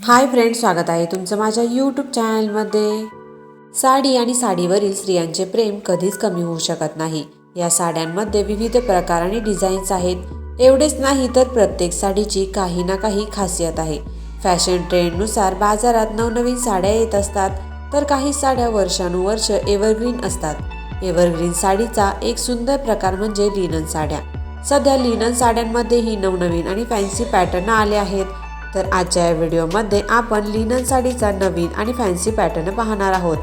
Hi friend स्वागत आहे तुमचं माझ्या यूट्यूब चॅनलमध्ये. साडी आणि साडीवरील स्त्रियांचे प्रेम कधीच कमी होऊ शकत नाही. या साड्यांमध्ये विविध प्रकार आणि डिझाईन्स आहेत. एवढेच नाही तर प्रत्येक साडीची काही ना काही खासियत आहे. फॅशन ट्रेंडनुसार बाजारात नवनवीन साड्या येत असतात तर काही साड्या वर्षानुवर्ष एव्हरग्रीन असतात. एव्हरग्रीन साडीचा एक सुंदर प्रकार म्हणजे लिनन साड्या. सध्या लिनन साड्यांमध्येही नवनवीन आणि फॅन्सी पॅटर्न आले आहेत. तर आजच्या या व्हिडिओमध्ये आपण लिनन साडीचा नवीन आणि फॅन्सी पॅटर्न पाहणार आहोत.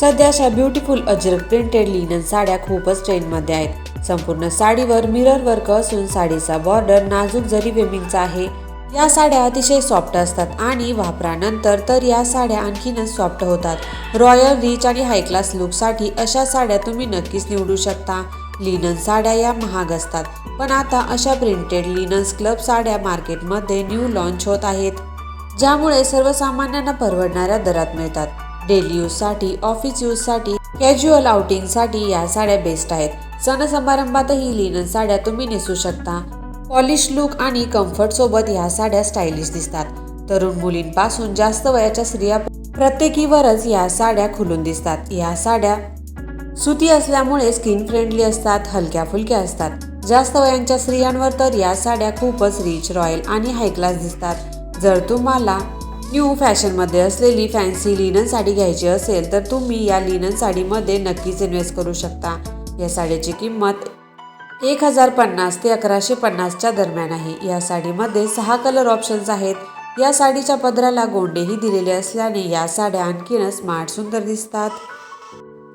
सध्या अशा ब्युटिफुल अजरक प्रिंटेड लिनन साड्या खूपच ट्रेंडमध्ये आहेत. संपूर्ण साडीवर मिरर वर्क असून साडीचा बॉर्डर नाजूक जरी वेमिंगचा आहे या साड्या अतिशय सॉफ्ट असतात आणि वापरानंतर तर या साड्या आणखीनच सॉफ्ट होतात. रॉयल रिच आणि हाय क्लास लुकसाठी अशा साड्या तुम्ही नक्कीच निवडू शकता. लिनन साड्या या महाग असतात. पण आता अशा प्रिंटेड लिनन्स क्लब साड्या मार्केटमध्ये न्यू लॉन्च होत आहेत. ज्यामुळे सर्वसामान्यांना परवडणाऱ्या दरात मिळतात. डेली यूजसाठी ऑफिस यूजसाठी कॅज्युअल आउटिंगसाठी या साड्या बेस्ट आहेत. सण समारंभातही लिनन साड्या तुम्ही नेसू शकता. पॉलिश लुक आणि कम्फर्ट सोबत ह्या साड्या स्टायलिश दिसतात. तरुण मुलींपासून जास्त वयाच्या स्त्रिया प्रत्येकीवरच या साड्या खुलून दिसतात. या साड्या सुती असल्यामुळे स्किन फ्रेंडली असतात हलक्या फुलक्या असतात. जास्त वयांच्या स्त्रियांवर तर या साड्या खूपच रिच रॉयल आणि हाय क्लास दिसतात. जर तुम्हाला न्यू फॅशनमध्ये असलेली फॅन्सी लिनन साडी घ्यायची असेल तर तुम्ही या लिनन साडीमध्ये नक्कीच इन्व्हेस्ट करू शकता. या साडीची किंमत एक हजार पन्नास ते अकराशे पन्नासच्या दरम्यान आहे. या साडीमध्ये सहा कलर ऑप्शन्स आहेत. या साडीच्या पदराला गोंडेही दिलेले असल्याने या साड्या आणखीनच स्मार्ट सुंदर दिसतात.